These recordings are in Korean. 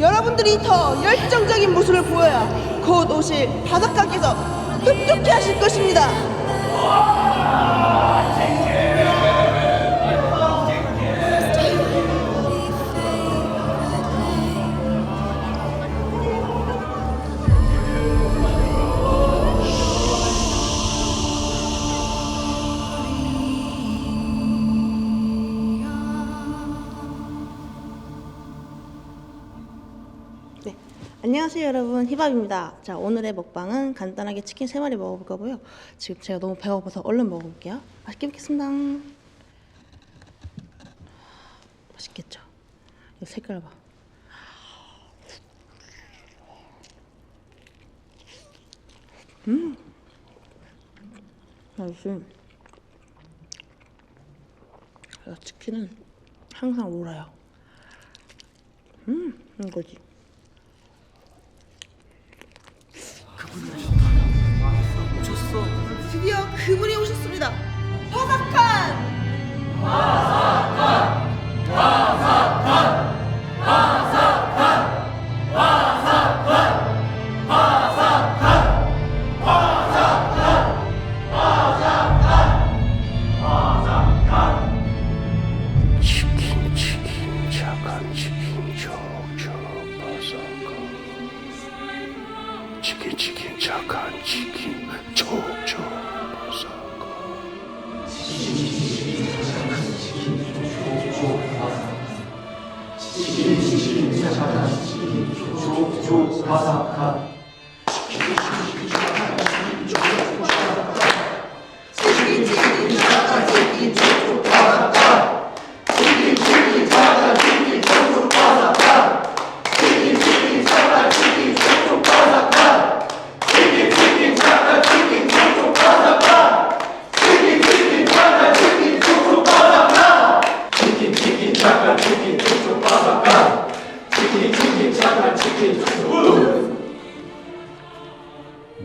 여러분들이 더 열정적인 모습을 보여야 곧 오실 바닷가께서 흡족해 하실 것입니다. 네. 안녕하세요 여러분 히밥입니다. 자 오늘의 먹방은 간단하게 치킨 3마리 먹어볼 거고요. 지금 제가 너무 배고파서 얼른 먹어볼게요. 맛있게 먹겠습니다. 맛있겠죠? 이 색깔 봐. 음. 맛있어. 치킨은 항상 울어요. 음, 이거지. 그분이 오셨습니다. 화삭한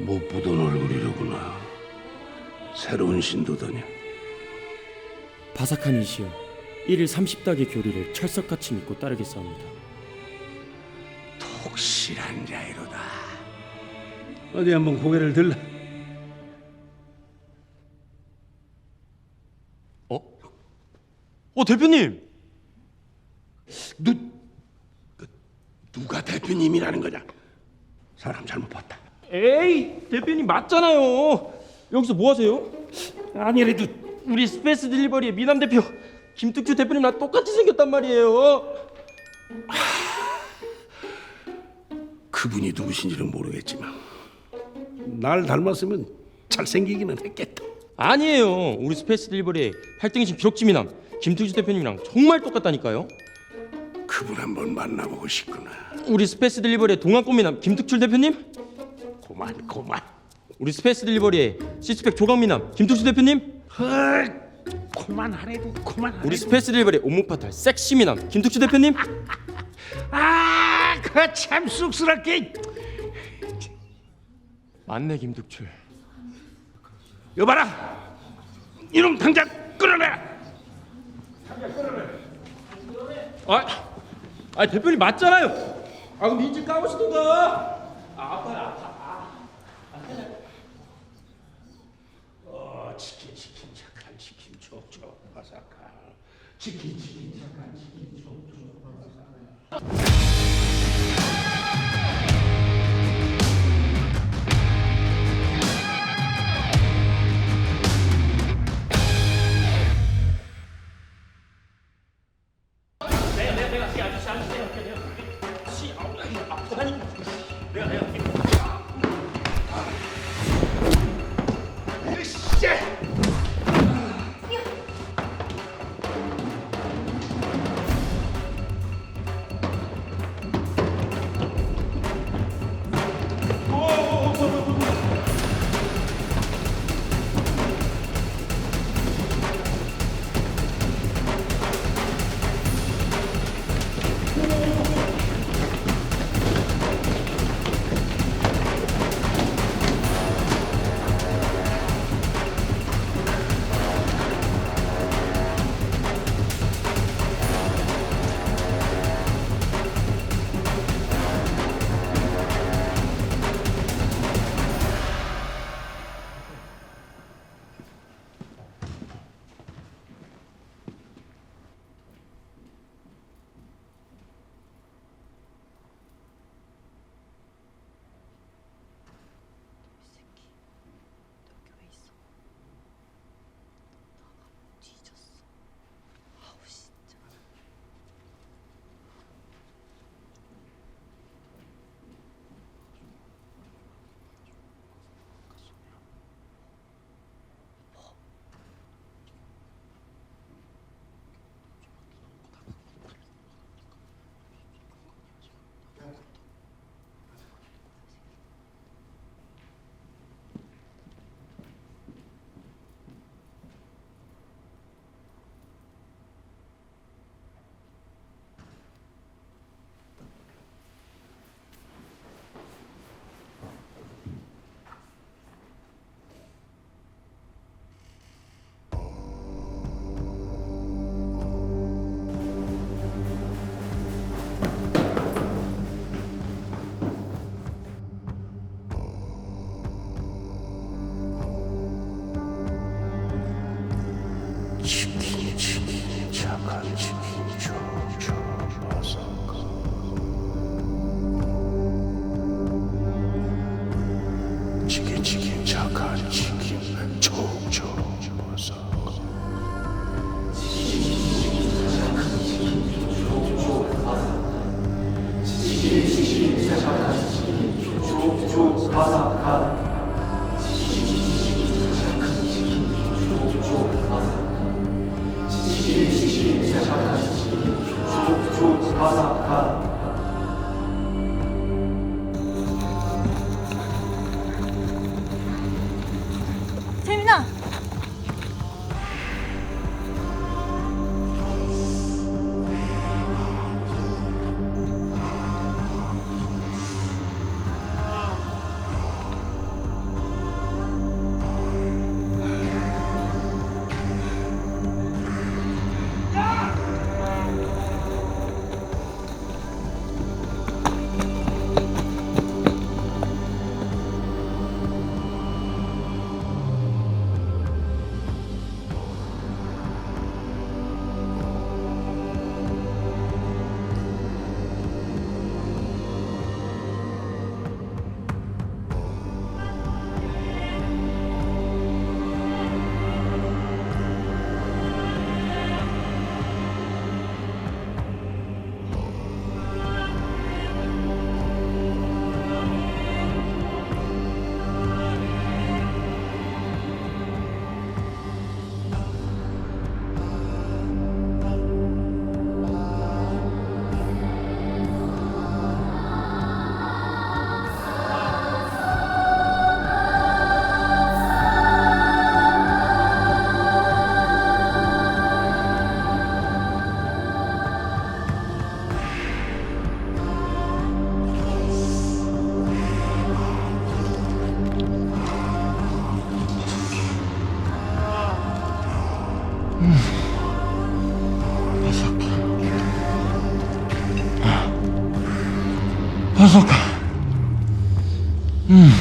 못 보던 얼굴이로구나. 새로운 신도더냐 바삭한 이시여 1일 30닭의 교리를 철석같이 믿고 따르겠사옵니다. 독실한 자이로다. 어디 한번 고개를 들라. 어? 어 대표님! 누 그, 누가 대표님이라는 거냐? 사람 잘못 봤다. 에이 대표님 맞잖아요. 여기서 뭐 하세요? 아니래도 우리 스페이스 딜리버리의 미남 대표 김특주 대표님랑 똑같이 생겼단 말이에요. 그분이 누구신지는 모르겠지만 날 닮았으면 잘생기기는 했겠다. 아니에요. 우리 스페이스 딜리버리의 8등이신 기록지 미남 김특주 대표님이랑 정말 똑같다니까요 그분 한번 만나보고 싶구나. 우리 스페이스 딜리버리의 동안 꽃 미남 김특출 대표님? 고만 고만. 우리 스페이스 딜리버리의 시스펙 조각 미남 김특주 대표님? 헐 고만하래도 고만하래 우리 스페이스 딜리버리 옴무파탈 섹시 미남 김특주 대표님? 아 그 참 쑥스럽게. 맞네 김특출. 여봐라 이놈 당장 끌어내라 아, 아 대표님 맞잖아요. 아 그럼 이제 까보시던가. 어 치킨 치킨 착한 치킨 촉촉 바삭한. 치킨 只陪你这 세민아. そうか。うん。